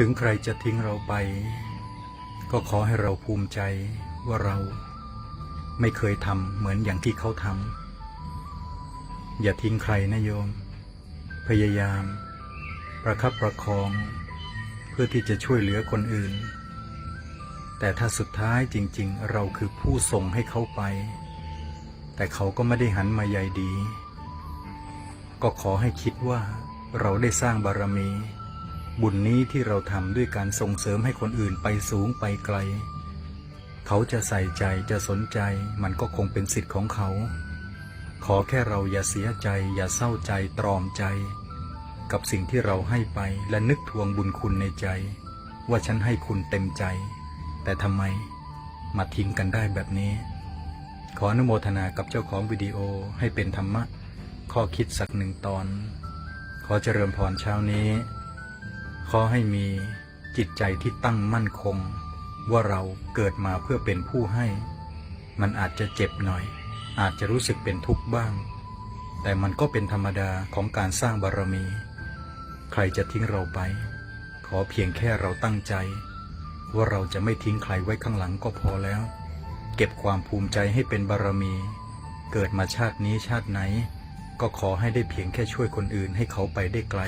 ถึงใครจะทิ้งเราไป ก็ขอให้เราภูมิใจว่าเราไม่เคยทำเหมือนอย่างที่เขาทำอย่าทิ้งใครนะโยม พยายาม ประคับประคอง เพื่อที่จะช่วยเหลือคนอื่น แต่ถ้าสุดท้ายจริง ๆ เราคือผู้ส่งให้เขาไป แต่เขาก็ไม่ได้หันมาใยดี ก็ขอให้คิดว่าเราได้สร้างบารมี บุญนี้ที่เราทำด้วยการส่งเสริมให้คนอื่นไปสูงไปไกล เขาจะใส่ใจจะสนใจมันก็คงเป็นสิทธิ์ของเขา ขอแค่เราอย่าเสียใจ อย่าเศร้าใจตรอมใจ กับสิ่งที่เราให้ไปและนึกทวงบุญคุณในใจ ว่าฉันให้คุณเต็มใจ แต่ทำไมมาทิ้งกันได้แบบนี้ ขออนุโมทนากับเจ้าของวิดีโอให้เป็นธรรมะ ข้อคิดสักหนึ่งตอน ขอเจริญพรเช้านี้ ขอให้มีจิตใจที่ตั้งมั่นคง ว่าเราเกิดมาเพื่อเป็นผู้ให้ มันอาจจะเจ็บหน่อย อาจจะรู้สึกเป็นทุกข์บ้าง แต่มันก็เป็นธรรมดาของการสร้างบารมี ใครจะทิ้งเราไป ขอเพียงแค่เราตั้งใจ ว่าเราจะไม่ทิ้งใครไว้ข้างหลังก็พอแล้ว เก็บความภูมิใจให้เป็นบารมี เกิดมาชาตินี้ชาติไหน ก็ขอให้ได้เพียงแค่ช่วยคนอื่นให้เขาไปได้ไกล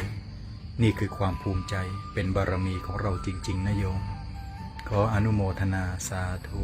นี่คือความภูมิใจเป็นบารมีของเราจริง ๆนะโยม ขออนุโมทนาสาธุ